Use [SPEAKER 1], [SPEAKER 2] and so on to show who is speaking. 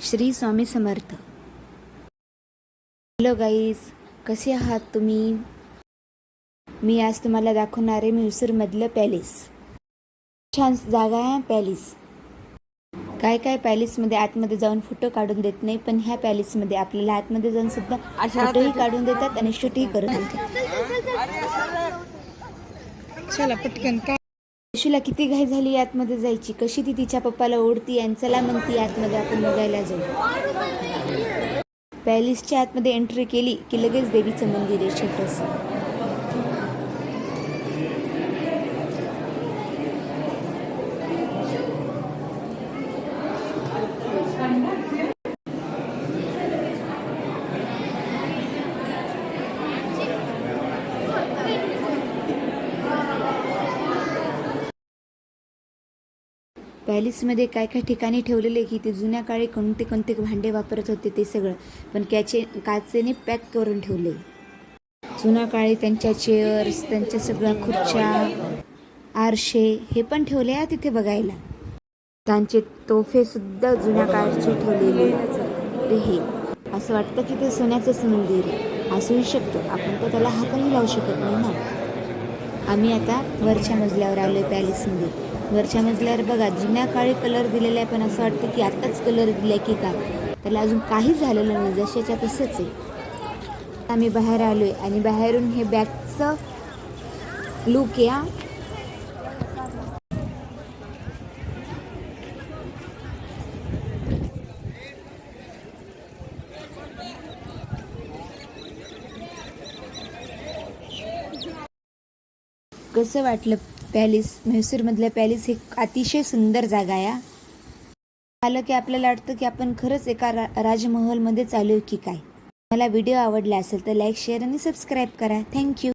[SPEAKER 1] Shri Swami Samarth. Hello guys कसे आहात तुम्ही? मी आज तुम्हाला दाखवणार आहे म्हैसूरमधलं पॅलेस. छान जागा आहे पॅलेस. काय काय पॅलेसमध्ये आतमध्ये जाऊन फोटो काढून देत नाही पण ह्या पॅलेसमध्ये आपल्याला आतमध्ये जाऊन सुद्धा फोटोही काढून देतात आणि शूटही करून देतात.
[SPEAKER 2] चला पटकन
[SPEAKER 1] शुला किती घाई झाली आतमध्ये जायची? कशी ती तिच्या पप्पाला ओढती आणि चला म्हणती आतमध्ये आपण बघायला जाऊ? पॅलेसच्या आतमध्ये एंट्री केली की लगेच देवीचं मंदिर आहे छोटस. पॅलिसमध्ये काय काय ठिकाणी ठेवलेले की ते जुन्या काळी कोणते कोणते भांडे वापरत होते ते सगळं पण कॅचे काचेने पॅक करून ठेवले. जुन्या काळी त्यांच्या चेअर्स त्यांच्या सगळ्या खुर्च्या आरशे हे पण ठेवले आहे तिथे बघायला. त्यांचे तोफेसुद्धा जुन्या काळचे ठेवलेले ते हे असं वाटतं की ते सोन्याचंच मंदिर असूही शकतो. आपण तर त्याला हातही लावू शकत नाही ना. आम्ही आता वरच्या मजल्यावर आलो आहे पॅलेसमध्ये. वरच्या मजल्यावर बघा जुन्या काळी कलर दिलेला आहे पण असं वाटतं की आत्ताच कलर दिला की काय? त्याला अजून काहीच झालेलं नाही जशाच्या तसंच आहे. आम्ही बाहेर आलो आहे आणि बाहेरून हे बॅगचं लुक या. कसं वाटलं? पॅलेस म्हैसूरमधलं पॅलेस हे अतिशय सुंदर जागा आहे आलं की आपल्याला वाटतं की आपण खरंच एका रा राजमहलमध्ये चालू आहे की काय. मला व्हिडिओ आवडला असेल तर लाईक शेअर आणि सबस्क्राईब करा. Thank you.